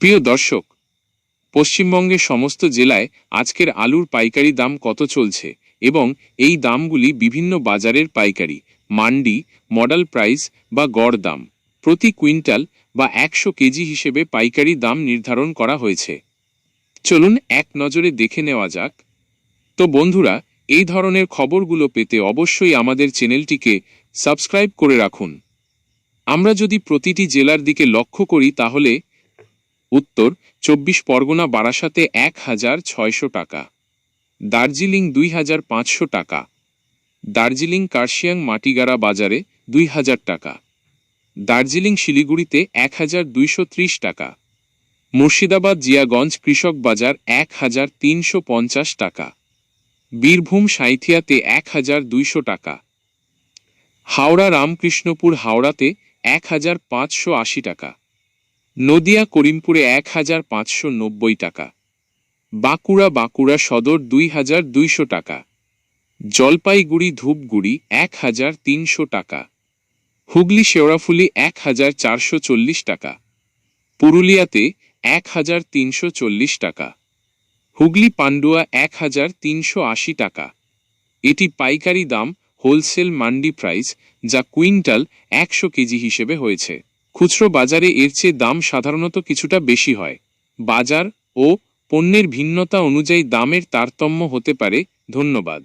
প্রিয় দর্শক, পশ্চিমবঙ্গের সমস্ত জেলায় আজকের আলুর পাইকারি দাম কত চলছে এবং এই দামগুলি বিভিন্ন বাজারের পাইকারি, মান্ডি, মডেল প্রাইস বা গড় দাম। প্রতি কুইন্টাল বা একশো কেজি হিসেবে পাইকারি দাম নির্ধারণ করা হয়েছে। চলুন এক নজরে দেখে নেওয়া যাক। তো বন্ধুরা, এই ধরনের খবরগুলো পেতে অবশ্যই আমাদের চ্যানেলটিকে সাবস্ক্রাইব করে রাখুন। আমরা যদি প্রতিটি জেলার দিকে লক্ষ্য করি তাহলে উত্তর, চব্বিশ পরগনা বারাসাতে এক হাজার ছয়শো টাকা। দার্জিলিং দুই হাজার পাঁচশো টাকা। দার্জিলিং কার্শিয়াং মাটিগাড়া বাজারে দুই হাজার টাকা। দার্জিলিং শিলিগুড়িতে এক হাজার দুইশো ত্রিশ টাকা। মুর্শিদাবাদ জিয়াগঞ্জ কৃষক বাজার এক হাজার তিনশো পঞ্চাশ টাকা। বীরভূম সাঁইথিয়াতে এক হাজার দুইশো টাকা। হাওড়া রামকৃষ্ণপুর হাওড়াতে এক হাজার পাঁচশো আশি টাকা। নদিয়া করিমপুরে এক হাজার পাঁচশো নব্বই টাকা। বাঁকুড়া বাঁকুড়া সদর দুই হাজার দুইশো টাকা। জলপাইগুড়ি ধূপগুড়ি এক হাজার তিনশো টাকা। হুগলি শেওড়াফুলি এক হাজার চারশো চল্লিশ টাকা। পুরুলিয়াতে এক হাজার তিনশো চল্লিশ টাকা। হুগলি পান্ডুয়া এক হাজার তিনশো আশি টাকা। এটি পাইকারি দাম হোলসেল মান্ডি প্রাইস যা কুইন্টাল একশো কেজি হিসেবে হয়েছে। খুচরো বাজারে এর চেয়ে দাম সাধারণত কিছুটা বেশি হয়। বাজার ও পণ্যের ভিন্নতা অনুযায়ী দামের তারতম্য হতে পারে, ধন্যবাদ।